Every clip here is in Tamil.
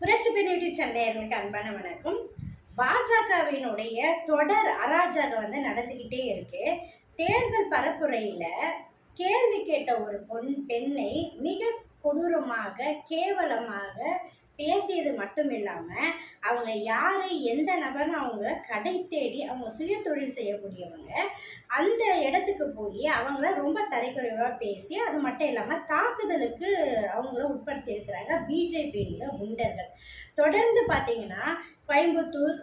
புரட்சி பெண் யூடியூப் சேனலுக்கு அன்பான வணக்கம். பாஜகவினுடைய தொடர் அராஜகம் வந்து நடந்துக்கிட்டே இருக்கு. தேர்தல் பரப்புரையில கேள்வி கேட்ட ஒரு பொன் பெண்ணை மிக கொடூரமாக கேவலமாக பேசியது மட்டும் இல்லாமல் அவங்க யார் எந்த நபர்னு அவங்க கடை தேடி அவங்க சுய தொழில் செய்யக்கூடியவங்க அந்த இடத்துக்கு போய் அவங்கள ரொம்ப தரைக்குறைவாக பேசி அது மட்டும் இல்லாமல் தாக்குதலுக்கு அவங்கள உட்படுத்தி இருக்கிறாங்க பிஜேபியில் குண்டர்கள். தொடர்ந்து பார்த்தீங்கன்னா கோயம்புத்தூர்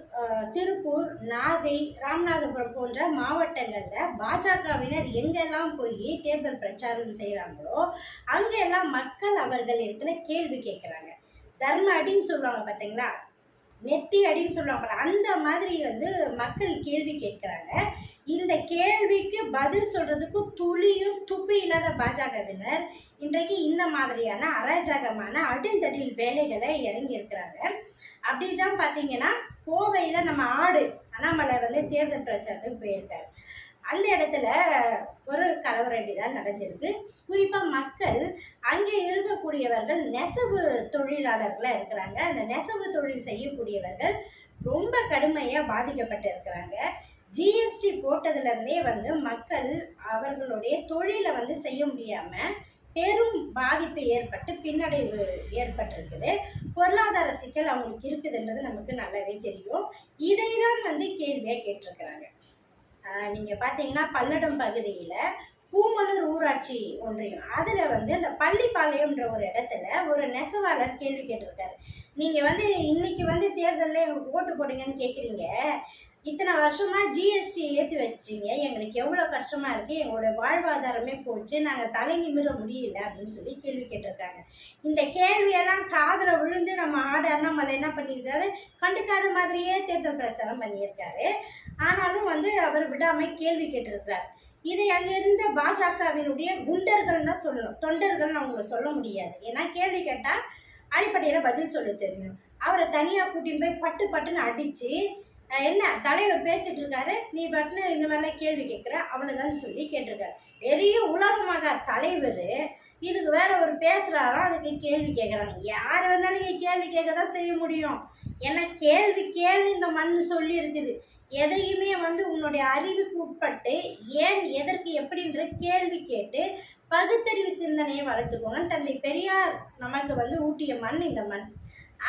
திருப்பூர் நாகை ராமநாதபுரம் போன்ற மாவட்டங்களில் பாஜகவினர் எங்கெல்லாம் போய் தேர்தல் பிரச்சாரம் செய்கிறாங்களோ அங்கெல்லாம் மக்கள் அவர்கள் இடத்துல கேள்வி கேட்குறாங்க தர்ம அடின்னு சொல்லுவாங்க பார்த்தீங்களா நெத்தி அடின்னு சொல்லுவாங்க அந்த மாதிரி வந்து மக்கள் கேள்வி கேட்குறாங்க. இந்த கேள்விக்கு பதில் சொல்றதுக்கு துளியும் துப்பி இல்லாத பாஜகவினர் இன்றைக்கு இந்த மாதிரியான அராஜகமான அடிந்தடில் வேலைகளை இறங்கி இருக்கிறாங்க அப்படிதான் பார்த்தீங்கன்னா கோவையில் நம்ம ஆடு அண்ணாமலை வந்து தேர்தல் பிரச்சாரத்துக்கு போயிருக்காரு. அந்த இடத்துல ஒரு கலவரடி தான் நடந்திருக்கு. குறிப்பாக மக்கள் அங்கே இருக்கக்கூடியவர்கள் நெசவு தொழிலாளர்களாக இருக்கிறாங்க. அந்த நெசவு தொழில் செய்யக்கூடியவர்கள் ரொம்ப கடுமையாக பாதிக்கப்பட்டு இருக்கிறாங்க. ஜிஎஸ்டி போட்டதுலேருந்தே வந்து மக்கள் அவர்களுடைய தொழிலை வந்து செய்ய முடியாமல் பெரும் பாதிப்பு ஏற்பட்டு பின்னடைவு ஏற்பட்டிருக்குது. பொருளாதார சிக்கல் அவங்களுக்கு இருக்குதுன்றது நமக்கு நல்லாவே தெரியும். இதை தான் வந்து கேள்வியாக கேட்டிருக்கிறாங்க. நீங்கள் பார்த்தீங்கன்னா பல்லடம் பகுதியில் பூமலூர் ஊராட்சி ஒன்றியம். அதில் வந்து அந்த பள்ளிப்பாளையம்ன்ற ஒரு இடத்துல ஒரு நெசவாளர் கேள்வி கேட்டிருக்காரு. நீங்கள் வந்து இன்னைக்கு வந்து தேர்தலில் எங்களுக்கு ஓட்டு போடுங்கன்னு கேட்குறீங்க இத்தனை வருஷமாக ஜிஎஸ்டி ஏற்றி வச்சிட்டீங்க. எங்களுக்கு எவ்வளோ கஷ்டமாக இருக்குது எங்களோட வாழ்வாதாரமே போச்சு. நாங்கள் தலை நிமிர முடியல அப்படின்னு சொல்லி கேள்வி கேட்டிருக்காங்க. இந்த கேள்வியெல்லாம் காதில் விழுந்து நம்ம ஆடு அண்ணாமலை என்ன பண்ணியிருக்காரு? கண்டுக்காத மாதிரியே தேர்தல் பிரச்சாரம் பண்ணியிருக்காரு. ஆனாலும் வந்து அவர் விடாமல் கேள்வி கேட்டிருக்கிறார். இதை அங்கே இருந்த பாஜகவினுடைய குண்டர்கள் தான் சொல்லணும். தொண்டர்கள் அவங்கள சொல்ல முடியாது. ஏன்னா கேள்வி கேட்டால் அடிப்படையில் பதில் சொல்ல தெரியும் அவரை தனியாக கூட்டின்னு போய் பட்டு பட்டுன்னு அடித்து என்ன தலைவர் பேசிட்டு இருக்காரு. நீ பட்டுன்னு இந்த மாதிரிலாம் கேள்வி கேட்குற அவ்வளோதான் சொல்லி கேட்டிருக்காரு. பெரிய உலகமாக தலைவர் இதுக்கு வேற ஒரு பேசுகிறாரோ அதுக்கு கேள்வி கேட்குறாங்க. யார் வந்தாலும் நீங்கள் கேள்வி கேட்க தான் செய்ய முடியும். ஏன்னா கேள்வி கேள்வி இந்த மண் சொல்லி இருக்குது. எதையுமே வந்து உன்னுடைய அறிவுக்கு உட்பட்டு ஏன் எதற்கு எப்படின்ற கேள்வி கேட்டு பகுத்தறிவு சிந்தனையை வளர்த்துக்கோங்க. தந்தை பெரியார் நமக்கு வந்து ஊட்டிய மண் இந்த மண்.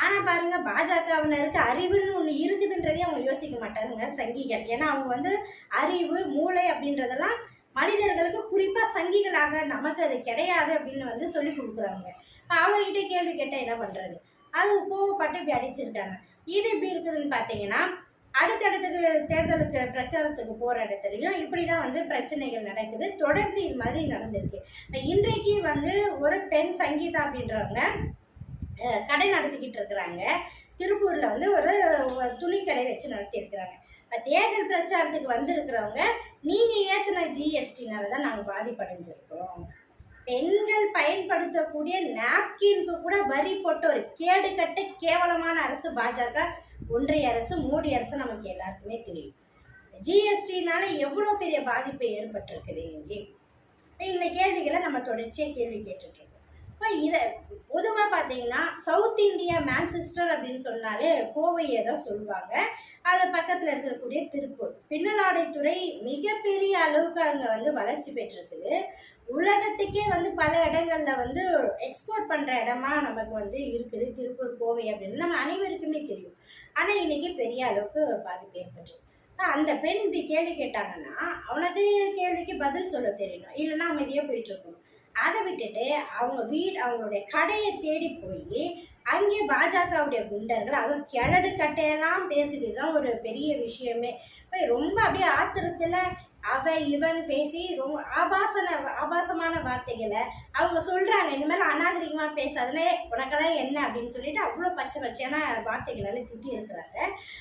ஆனால் பாருங்க பாஜகவினருக்கு அறிவுன்னு ஒன்று இருக்குதுன்றதே அவங்க யோசிக்க மாட்டாருங்க சங்கிகள். ஏன்னா அவங்க வந்து அறிவு மூளை அப்படின்றதெல்லாம் மனிதர்களுக்கு குறிப்பாக சங்கிகளாக நமக்கு அது கிடையாது அப்படின்னு வந்து சொல்லி கொடுக்குறாங்க. இப்போ அவங்ககிட்ட கேள்வி கேட்டால் என்ன பண்ணுறது அது கோவப்பட்டு இப்படி அடிச்சிருக்காங்க. இது எப்படி இருக்குதுன்னு பார்த்தீங்கன்னா அடுத்தடுத்துக்கு தேர்தலுக்கு பிரச்சாரத்துக்கு போகிற இடத்துலையும் இப்படி தான் வந்து பிரச்சனைகள் நடக்குது. தொடர்ந்து இது மாதிரி நடந்திருக்கு. இன்றைக்கு வந்து ஒரு பெண் சங்கீதா அப்படின்றவங்க கடை நடத்திக்கிட்டு இருக்கிறாங்க. திருப்பூரில் வந்து ஒரு துணி கடை வச்சு நடத்தியிருக்கிறாங்க. தேர்தல் பிரச்சாரத்துக்கு வந்திருக்கிறவங்க நீங்கள் ஏற்றின ஜிஎஸ்டினால தான் நாங்கள் பாதிப்படைஞ்சிருக்கிறோம். பெண்கள் பயன்படுத்தக்கூடிய நாப்கின்க்கு கூட வரி போட்ட ஒரு கேடுகட்ட கேவலமான அரசு பாஜக ஒன்றிய அரசு மோடி அரசு நமக்கு எல்லாருக்குமே தெரியும். ஜிஎஸ்டினால எவ்வளோ பெரிய பாதிப்பு ஏற்பட்டிருக்குது இன்னைக்கு இப்போ இந்த கேள்விகளை நம்ம தொடர்ச்சியாக கேள்வி கேட்டுட்ருக்கோம். இப்போ இதை பொதுவாக பார்த்தீங்கன்னா சவுத் இந்தியா மேன்செஸ்டர் அப்படின்னு சொன்னாலே கோவையை தான் சொல்லுவாங்க. அது பக்கத்தில் இருக்கக்கூடிய திருப்பூர். பின்னலாடைத்துறை மிகப்பெரிய அளவுக்கு அங்கே வந்து வளர்ச்சி பெற்றிருக்குது. உலகத்துக்கே வந்து பல இடங்கள்ல வந்து எக்ஸ்போர்ட் பண்ணுற இடமா நமக்கு வந்து இருக்குது. திருப்பூர் கோவை அப்படின்னு நம்ம அனைவருக்குமே தெரியும். ஆனால் இன்னைக்கு பெரிய அளவுக்கு பாதிப்பு ஏற்பட்டு அந்த பெண் இப்படி கேள்வி கேட்டாங்கன்னா அவனுக்கு கேள்விக்கு பதில் சொல்ல தெரியணும். இல்லைன்னா அமைதியாக போயிட்டு இருக்கணும். அதை விட்டுட்டு அவங்க வீடு அவங்களுடைய கடையை தேடி போய் அங்கே பாஜகவுடைய குண்டர்கள் அதுவும் கிழடு கட்டையெல்லாம் பேசுகிறது தான் ஒரு பெரிய விஷயமே. போய் ரொம்ப அப்படியே ஆத்திரத்தில் அவன் இவன் பேசி ரொம்ப ஆபாசன ஆபாசமான வார்த்தைகளை அவங்க சொல்கிறாங்க இந்த மாதிரி அநாகரிகமாக பேசாதனே உனக்கெல்லாம் என்ன? அப்படின்னு சொல்லிட்டு அவ்வளோ பச்சை பச்சையான வார்த்தைகளால திட்டி இருக்கிறாங்க.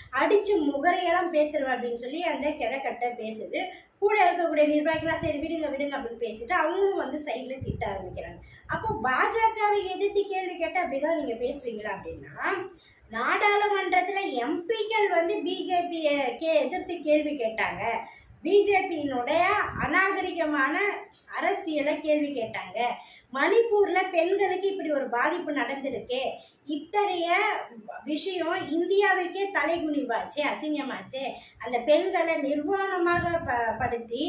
அடித்து முகரையெல்லாம் பேத்துருவேன் அப்படின்னு சொல்லி அந்த கிழக்கட்டை பேசுது. கூட இருக்கக்கூடிய நிர்வாகிகளாக சரி விடுங்க விடுங்க அப்படின்னு பேசிட்டு அவங்களும் வந்து சைடில் திட்ட ஆரம்பிக்கிறாங்க. அப்போ பாஜகவை எதிர்த்து கேள்வி கேட்டால் அப்படிதான் நீங்கள் பேசுவீங்களா? அப்படின்னா நாடாளுமன்றத்தில் எம்பிக்கள் வந்து பிஜேபியை கே எதிர்த்து கேள்வி கேட்டாங்க. பிஜேபியினுடைய அநாகரிகமான அரசியலை கேள்வி கேட்டாங்க. மணிப்பூரில் பெண்களுக்கு இப்படி ஒரு பாதிப்பு நடந்திருக்கு. இத்தகைய விஷயம் இந்தியாவுக்கே தலைகுனிவாச்சு அசிங்கமாச்சு. அந்த பெண்களை நிர்வாணமாக ப படுத்தி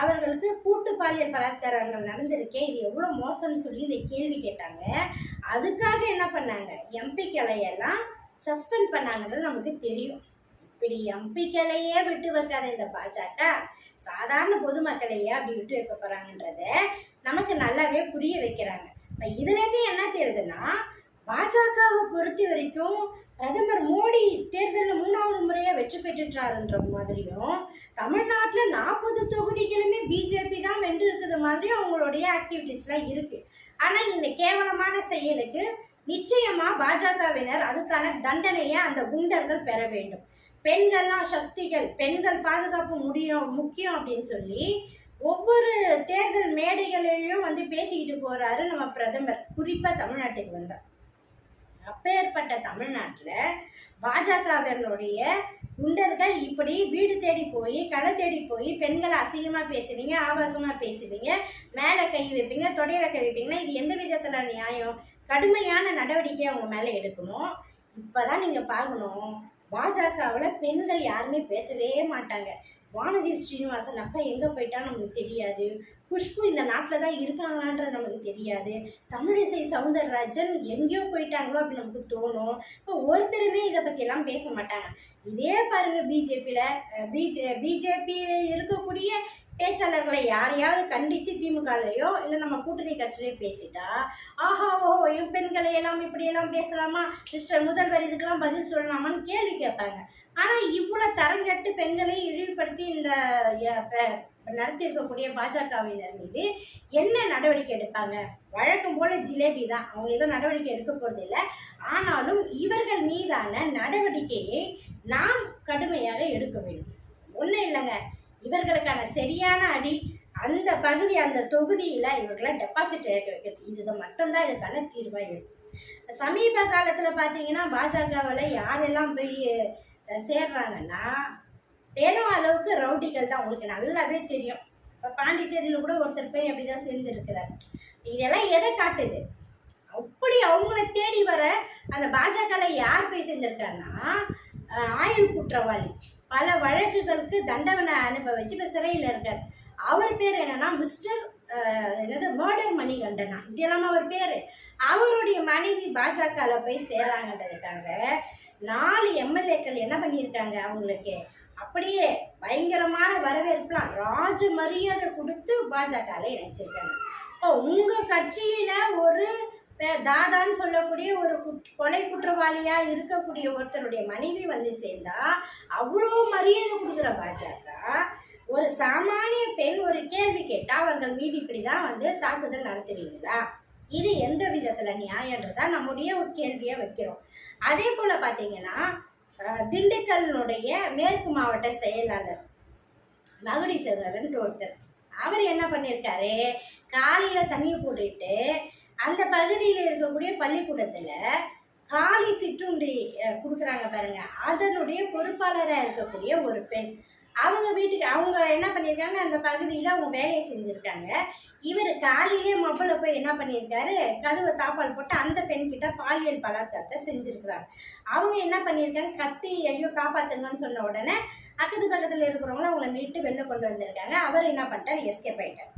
அவர்களுக்கு கூட்டு பாலியல் பலாத்காரங்கள் நடந்திருக்கே. இது எவ்வளோ மோசம்னு சொல்லி இதை கேள்வி கேட்டாங்க. அதுக்காக என்ன பண்ணாங்க? எம்பிக்களையெல்லாம் சஸ்பெண்ட் பண்ணாங்கன்றது நமக்கு தெரியும். இப்படி எம்பிக்களையே விட்டு வைக்காத இந்த பாஜக. சாதாரண பொதுமக்களையே அப்படி விட்டு வைக்க போறாங்கன்றத நமக்கு நல்லாவே புரிய வைக்கிறாங்க. இப்போ இதுலேருந்து என்ன தெரியுதுன்னா பாஜகவை பொறுத்த வரைக்கும் பிரதமர் மோடி தேர்தலில் மூணாவது முறையாக வெற்றி பெற்றுட்டாருன்ற மாதிரியும் தமிழ்நாட்டில் நாற்பது தொகுதிகளுமே பிஜேபி தான் வென்று இருக்கிற மாதிரி அவங்களுடைய ஆக்டிவிட்டீஸ்லாம் இருக்குது ஆனால் இந்த கேவலமான செயலுக்கு நிச்சயமாக பாஜகவினர் அதுக்கான தண்டனையை அந்த குண்டர்கள் பெற வேண்டும். பெண்கள்லாம் சக்திகள் பெண்கள் பாதுகாப்பு முடியும் முக்கியம் அப்படின்னு சொல்லி ஒவ்வொரு தேர்தல் மேடைகளிலையும் வந்து பேசிக்கிட்டு போறாரு நம்ம பிரதமர். குறிப்பாக தமிழ்நாட்டுக்கு வந்தார் அப்பேற்பட்ட தமிழ்நாட்டில் பாஜகவினுடைய குண்டர்கள் இப்படி வீடு தேடி போய் கடை தேடி போய் பெண்களை அசிங்கமாக பேசுவீங்க ஆபாசமாக பேசுவீங்க மேலே கை வைப்பீங்க தொடையில கை வைப்பீங்கன்னா இது எந்த விதத்தில் நியாயம்? கடுமையான நடவடிக்கை அவங்க மேலே எடுக்கணும். இப்போ தான் நீங்கள் பார்க்கணும். பாஜகவில் பெண்கள் யாருமே பேசவே மாட்டாங்க. வானதி ஸ்ரீனிவாசன் அக்கா எங்கே போயிட்டா நமக்கு தெரியாது. குஷ்பு இந்த நாட்டில் தான் இருக்காங்களான்றது நமக்கு தெரியாது. தமிழிசை சவுந்தரராஜன் எங்கேயோ போயிட்டாங்களோ அப்படின்னு நமக்கு தோணும். இப்போ ஒருத்தருமே இதை பற்றியெல்லாம் பேச மாட்டாங்க. இதே பாருங்கள் பிஜேபியில் பிஜே பிஜேபியில் இருக்கக்கூடிய பேச்சாளர்களை யாரையாவது கண்டித்து திமுகலையோ இல்லை நம்ம கூட்டணி கட்சியிலையோ பேசிட்டா ஆஹா ஓ என் பெண்களை எல்லாம் இப்படியெல்லாம் பேசலாமா? மிஸ்டர் முதல்வர் இதுக்கெல்லாம் பதில் சொல்லலாமான்னு கேள்வி கேட்பாங்க. ஆனால் இவ்வளோ தரங்கட்டு பெண்களை இழிவுபடுத்தி இந்த நடத்தியிருக்கக்கூடிய பாஜகவினர் மீது என்ன நடவடிக்கை எடுப்பாங்க? வழக்கம் போல ஜிலேபி தான். அவங்க ஏதோ நடவடிக்கை எடுக்க போகிறது இல்லை. ஆனாலும் இவர்கள் மீதான நடவடிக்கையை நாம் கடுமையாக எடுக்க வேண்டும். சரியான அடி அந்த பகுதி அந்த தொகுதியில் இவர்களை டெபாசிட் இழக்க வைக்கிறது. இது மட்டும்தான் இதுக்கான தீர்வாக இருக்கும் சமீப காலத்தில் பார்த்தீங்கன்னா பாஜகவில் யாரெல்லாம் போய் சேர்றாங்கன்னா பெரும் அளவுக்கு ரவுடிகள் தான். உங்களுக்கு நல்லாவே தெரியும். இப்போ பாண்டிச்சேரியில் கூட ஒருத்தர் போய் அப்படி தான் சேர்ந்துருக்கிறார். இதெல்லாம் எதை காட்டுது? அப்படி அவங்கள தேடி வர அந்த பாஜகவில் யார் போய் சேர்ந்துருக்காருன்னா ஆயுள் குற்றவாளி. பல வழக்குகளுக்கு தண்டனை அனுபவிச்சு இப்போ சிறையில் இருக்கார். அவர் பேர் என்னன்னா மிஸ்டர் என்னது மர்டர் மணிகண்டனா. இப்படியெல்லாம் அவர் பேர். அவருடைய மனைவி பாஜகவில் போய் சேராங்கன்றதுக்காக நாலு எம்எல்ஏக்கள் என்ன பண்ணியிருக்காங்க அவங்களுக்கு? அப்படியே பயங்கரமான வரவேற்புலாம் ராஜ மரியாதை கொடுத்து பாஜகவில் இணைச்சிருக்காங்க. இப்போ உங்கள் கட்சியில் ஒரு தாதான்னு சொல்லக்கூடிய ஒரு குட் கொலை குற்றவாளியாக இருக்கக்கூடிய ஒருத்தருடைய மனைவி வந்து சேர்ந்தா அவ்வளோ மரியாதை கொடுக்குற பாஜக. ஒரு சாமானிய பெண் ஒரு கேள்வி கேட்டால் அவர்கள் மீது இப்படி தான் வந்து தாக்குதல் நடத்துவீங்களா இது எந்த விதத்தில் நியாயன்றதா நம்முடைய ஒரு கேள்வியை வைக்கிறோம். அதே போல் பார்த்தீங்கன்னா அஹ், திண்டுக்கல்லுடைய மேற்கு மாவட்ட செயலாளர் மகுடீஸ்வரர்ன்ட்டு ஒருத்தர். அவர் என்ன பண்ணியிருக்காரு காலையில் தண்ணி போட்டுட்டு அந்த பகுதியில் இருக்கக்கூடிய பள்ளிக்கூடத்தில் காலி சிற்றுண்டி கொடுக்குறாங்க பாருங்க. அதனுடைய பொறுப்பாளராக இருக்கக்கூடிய ஒரு பெண். அவங்க வீட்டுக்கு அவங்க என்ன பண்ணியிருக்காங்க அந்த பகுதியில் அவங்க வேலையை செஞ்சுருக்காங்க. இவர் காலையிலே மொபைல போய் என்ன பண்ணியிருக்காரு கதவை தாப்பால் போட்டு அந்த பெண்கிட்ட பாலியல் பலாத்காரத்தை செஞ்சுருக்குறாங்க அவங்க என்ன பண்ணியிருக்காங்க கத்தி ஐயோ காப்பாற்றுங்கன்னு சொன்ன உடனே அக்கத்து பக்கத்தில் இருக்கிறவங்களும் அவங்கள மீட்டு வெளில கொண்டு வந்திருக்காங்க. அவர் என்ன பண்ணிட்டார்? எஸ்கேப் ஆயிட்டார்.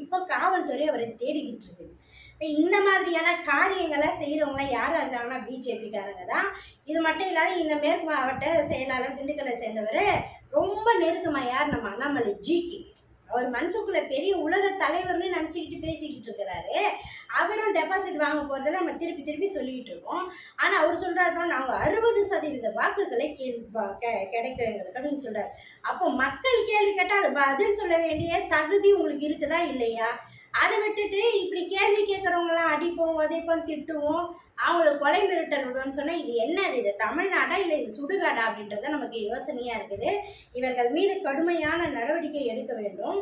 இப்போ காவல்துறை அவரை தேடிக்கிட்டு இருக்குது இந்த மாதிரியான காரியங்களை செய்கிறவங்க யாராக இருக்காங்கன்னா பிஜேபிக்காரங்க தான். இது மட்டும் இல்லாத இந்த மேற்கு மாவட்ட செயலாளர் திண்டுக்கலை சேர்ந்தவர் ரொம்ப நெருக்கமாக யார்? நம்ம அண்ணாமலை ஜிக்கு. அவர் மனசுக்குள்ள பெரிய உலக தலைவர்னு நினச்சிக்கிட்டு பேசிக்கிட்டு இருக்கிறாரு. அவரும் டெபாசிட் வாங்க போகிறதில்ல நம்ம திருப்பி திருப்பி சொல்லிக்கிட்டு இருக்கோம். ஆனால் அவர் சொல்கிறாரு நாங்கள் அறுபது சதவீத வாக்குகளை கேள்வி வா- கெ- கிடைக்கும் எங்களுக்கு அப்படின்னு சொல்கிறார் அப்போ மக்கள் கேள்வி கேட்டால் அது பதில் சொல்ல வேண்டிய தகுதி உங்களுக்கு இருக்குதா இல்லையா? அதை விட்டுட்டு இப்படி கேள்வி கேட்குறவங்களாம் அடிப்போம் உதைப்போம் திட்டுவோம். அவங்களுக்கு கொலை மிரட்டல் விடுவோம்னு சொன்னால் இது என்ன இது தமிழ்நாடா இல்லை இது சுடுகாடா அப்படின்றத நமக்கு யோசனையாக இருக்குது. இவர்கள் மீது கடுமையான நடவடிக்கை எடுக்க வேண்டும்.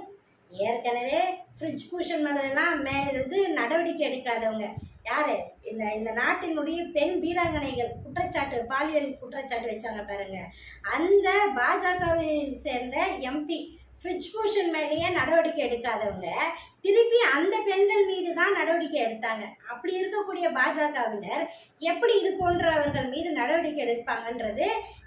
ஏற்கனவே ஃப்ரிட்ஜ் பூஷன் மேலாம் மேலிருந்து நடவடிக்கை எடுக்காதவங்க. யார்? இந்த இந்த நாட்டினுடைய பெண் வீராங்கனைகள் குற்றச்சாட்டு பாலியல் குற்றச்சாட்டு வச்சாங்க பாருங்க. அந்த பாஜகவை சேர்ந்த எம்பி ஃப்ரிட்ஜ் பூஷன் மேலேயே நடவடிக்கை எடுக்காதவங்க திருப்பி அந்த பெண்கள் மீது தான் நடவடிக்கை எடுத்தாங்க. அப்படி இருக்கக்கூடிய பாஜகவினர் எப்படி இது போன்றவர்கள் மீது நடவடிக்கை எடுப்பாங்கன்றது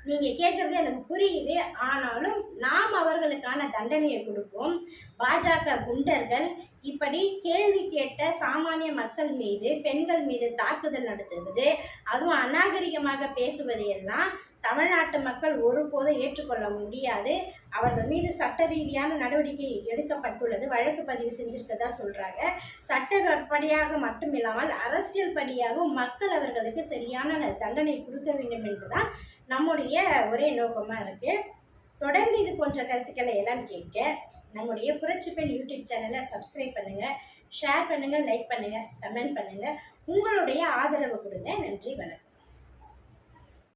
நீங்கள் கேட்குறது எனக்கு புரியுது. ஆனாலும் நாம் அவர்களுக்கான தண்டனையை கொடுப்போம். பாஜக குண்டர்கள் இப்படி கேள்வி கேட்ட சாமானிய மக்கள் மீது பெண்கள் மீது தாக்குதல் நடத்துவது அதுவும் அநாகரிகமாக பேசுவது எல்லாம் தமிழ்நாட்டு மக்கள் ஒருபோதும் ஏற்றுக்கொள்ள முடியாது. அவர்கள் மீது சட்ட ரீதியான நடவடிக்கை எடுக்கப்பட்டுள்ளது. வழக்கு பதிவு செஞ்சிருக்கதா சொல்றாங்க. சட்டப்படியாக மட்டும் இல்லாமல் அரசியல் படியாகவும் மக்கள் அவர்களுக்கு சரியான தண்டனை கொடுக்க வேண்டும் என்பதுதான் நம்முடைய ஒரே நோக்கமா இருக்கு. தொடர்ந்து இது போன்ற கருத்துக்களை எல்லாம் கேட்க நம்முடைய புரட்சி பெண் யூடியூப் சேனலை சப்ஸ்கிரைப் பண்ணுங்க ஷேர் பண்ணுங்க லைக் பண்ணுங்க கமெண்ட் பண்ணுங்க. உங்களுடைய ஆதரவு கொடுங்க. நன்றி வணக்கம்.